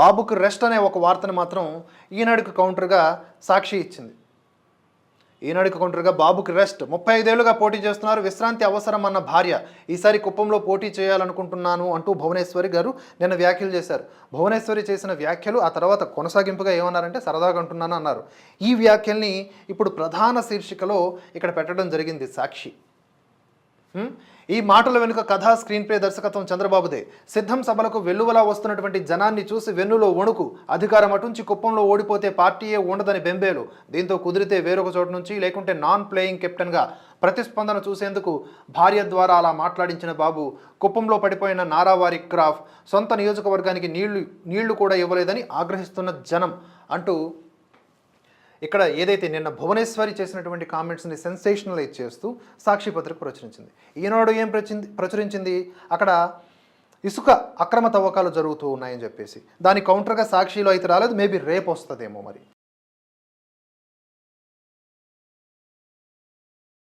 బాబుకు రెస్ట్ అనే ఒక వార్తను మాత్రం ఈనాడుకు కౌంటర్గా సాక్షి ఇచ్చింది. ఈనాడుకు కౌంటర్గా బాబుకి రెస్ట్. ముప్పై ఐదేళ్ళుగా పోటీ చేస్తున్నారు. విశ్రాంతి అవసరం అన్న భార్య. ఈసారి కుప్పంలో పోటీ చేయాలనుకుంటున్నాను అంటూ భువనేశ్వరి గారు నిన్న వ్యాఖ్యలు చేశారు. భువనేశ్వరి చేసిన వ్యాఖ్యలు ఆ తర్వాత కొనసాగింపుగా ఏమన్నారంటే సరదాగా అంటున్నాను అన్నారు. ఈ వ్యాఖ్యల్ని ఇప్పుడు ప్రధాన శీర్షికలో ఇక్కడ పెట్టడం జరిగింది సాక్షి. ఈ మాటల వెనుక కథ స్క్రీన్ ప్లే దర్శకత్వం చంద్రబాబుదే. సిద్ధం సభలకు వెల్లువలా వస్తున్నటువంటి జనాన్ని చూసి వెన్నులో వణుకు. అధికారం అటుంచి కుప్పంలో ఓడిపోతే పార్టీయే ఉండదని బెంబేలు. దీంతో కుదిరితే వేరొక చోటు నుంచి లేకుంటే నాన్ ప్లేయింగ్ కెప్టెన్గా ప్రతిస్పందన చూసేందుకు భార్య ద్వారా అలా మాట్లాడించిన బాబు కుప్పంలో పడిపోయిన నారావారి క్రాఫ్ సొంత నియోజకవర్గానికి నీళ్ళు నీళ్ళు కూడా ఇవ్వలేదని ఆగ్రహిస్తున్న జనం అంటూ ఇక్కడ ఏదైతే నిన్న భువనేశ్వరి చేసినటువంటి కామెంట్స్ని సెన్సేషనలైజ్ చేస్తూ సాక్షి పత్రిక ప్రచురించింది. ఈనాడు ఏం ప్రచురింది ప్రచురించింది? అక్కడ ఇసుక అక్రమ తవ్వకాలు జరుగుతూ ఉన్నాయని చెప్పేసి. దాని కౌంటర్గా సాక్షిలో అయితే రాలేదు మేబీ రేపు వస్తుందేమో మరి.